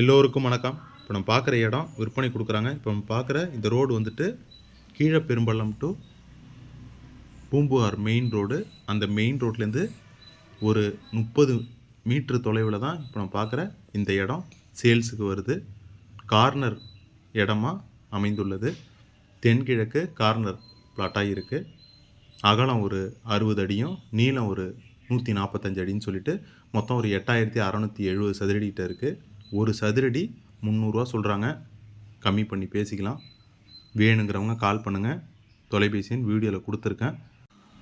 எல்லோருக்கும் வணக்கம். இப்போ நம்ம பார்க்குற இடம் விற்பனை கொடுக்குறாங்க. இப்போ நம்ம பார்க்குற இந்த ரோடு வந்துட்டு கீழே Perumpallam to Poompuhar main road அந்த மெயின் ரோட்லேருந்து ஒரு முப்பது மீட்ரு தொலைவில் தான் இப்போ நம்ம பார்க்குற இந்த இடம் சேல்ஸுக்கு வருது. கார்னர் இடமா அமைந்துள்ளது. தென்கிழக்கு கார்னர் பிளாட்டாக இருக்குது அகலம் ஒரு அறுபது அடியும் நீளம் ஒரு நூற்றி நாற்பத்தஞ்சு அடின்னு சொல்லிட்டு மொத்தம் ஒரு எட்டாயிரத்தி அறநூற்றி எழுபது சதுரடிகிட்ட இருக்குது ஒரு சதுரடி முந்நூறுரூவா சொல்கிறாங்க கம்மி பண்ணி பேசிக்கலாம். வேணுங்கிறவங்க கால் பண்ணுங்கள் தொலைபேசியின் வீடியோவில் கொடுத்துருக்கேன்.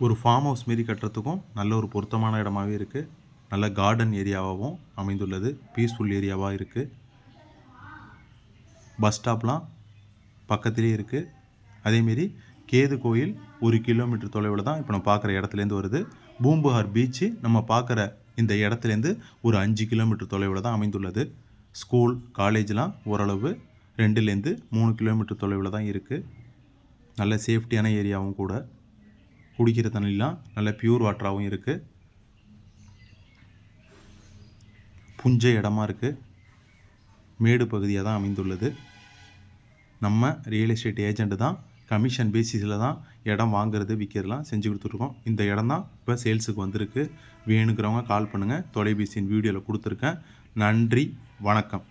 ஒரு ஃபார்ம் ஹவுஸ் மாரி கட்டுறதுக்கும் நல்ல ஒரு பொருத்தமான இடமாவே இருக்குது நல்ல கார்டன் ஏரியாவாகவும் அமைந்துள்ளது. பீஸ்ஃபுல் ஏரியாவாக இருக்குது பஸ் ஸ்டாப்லாம் பக்கத்துலேயே இருக்குது அதேமாரி கேது கோயில் ஒரு கிலோமீட்டர் தொலைவில் தான் இப்போ நம்ம பார்க்குற இடத்துலேருந்து வருது. பூம்புகார் பீச்சு நம்ம பார்க்குற இந்த இடத்துலேருந்து ஒரு அஞ்சு கிலோமீட்டர் தொலைவில் தான் அமைந்துள்ளது. ஸ்கூல் காலேஜ்லாம் ஓரளவு ரெண்டுலேருந்து மூணு கிலோமீட்டர் தொலைவில் தான் இருக்குது நல்ல சேஃப்டியான ஏரியாவும் கூட. குடிக்கிற தண்ணிலாம் நல்ல பியூர் வாட்டராகவும் இருக்குது புஞ்ச இடமா இருக்குது மேடு பகுதியாக தான் அமைந்துள்ளது. நம்ம ரியல் எஸ்டேட் ஏஜெண்ட்டு தான் கமிஷன் பேசிஸில் தான் இடம் வாங்குறது விற்கிறதுலாம் செஞ்சு கொடுத்துருக்கோம் இந்த இடம் தான் இப்போ சேல்ஸுக்கு வந்திருக்கு. வேணுங்கிறவங்க கால் பண்ணுங்கள் தொலைபேசியின் வீடியோவில் கொடுத்துருக்கேன். நன்றி. வணக்கம்.